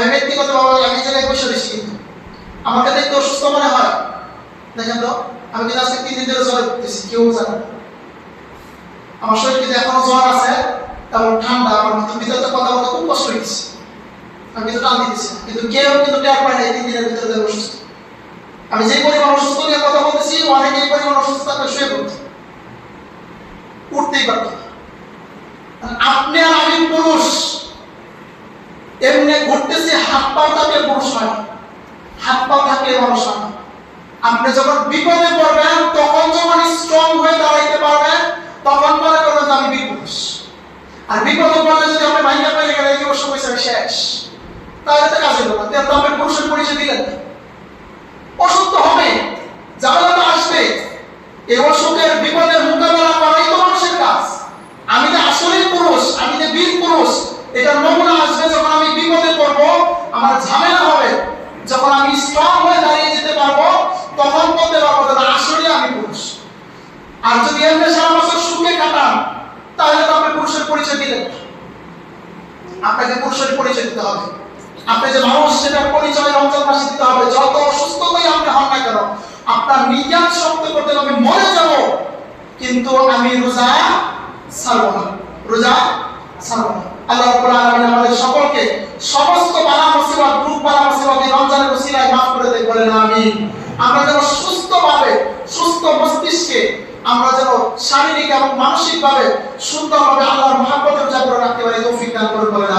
আমি ব্যক্তিগতভাবে আমি এই জায়গায় বসে রয়েছি কিন্তু আমাকে দেখতে অসুস্থ মনে হয়। দেখেন তো, আমি কিন্তু আজকে তিন দিন ধরে জ্বরে ভুগতেছি, কেউ জানে আমার শরীর কিন্তু এখনও জ্বর আছে এবং ঠান্ডা, আমার কিন্তু ভিতরে কথা বলতে খুব কষ্ট হয়েছে আমি কিন্তু টান দিতেছি কিন্তু কেউ কিন্তু টের পায় না এই তিন দিনের ভিতরে অসুস্থ। আমি যে পরিমাণ অসুস্থ নিয়ে কথা বলতেছি, অনেকে এই পরিমাণ অসুস্থ থাকলে শুয়ে পড়ছে উঠতেই পারত আপনি আর এমনি ঘুরতেছি হাত পা থাকলে পুরুষ হয় হাত পা থাকলে মানুষ হয় আপনি যখন বিপদে পড়বেন, তখন যখন স্ট্রং হয়ে দাঁড়াইতে পারবেন, তখন মনে করবেন যে আমি বীর পুরুষ আর বিপদে পড়লে যদি আপনি ভাইঙ্গা পেয়ে গেলে এই পয়সা শেষ। তাহলে তো কাজে তাহলে তো আপনি পুরুষের পরিচয় দিলেন। তো হবে, ঝামেলা তো আসবে। এই অসুখের বিপদের মোকাবেলা করাই তো মানুষের কাজ। আমি যে আসলেই পুরুষ, আমি যে বীর পুরুষ, এটার নমুনা আসবে যখন আমি বিপদে পড়ব আমার ঝামেলা হবে যখন আমি স্ট্রং হয়ে দাঁড়িয়ে যেতে পারব তখন বলতে পারব না, আসলে আমি পুরুষ। আর যদি এমনি সারা বছর সুখে কাটান তাহলে তো আপনি পুরুষের পরিচয় দিলেন আপনাকে পুরুষের পরিচয় দিতে হবে। আপনি যে মানুষ সেটার পরিচয় রমজান মাসে দিতে হবে। যত অসুস্থতাই আপনি হন না কেন আপনার নিজাত শক্ত করতে আমি মরে যাব। কিন্তু আমি রোজা ছাড়বো না। রোজা ছাড়বো না। আল্লাহ আমাদের সকলকে সমস্ত আমরা যেন শারীরিক এবং মানসিকভাবে সুন্দরভাবে আল্লাহর মহাব্বতের জাগরণ রাখতে পারি, তৌফিক দান করে বলেন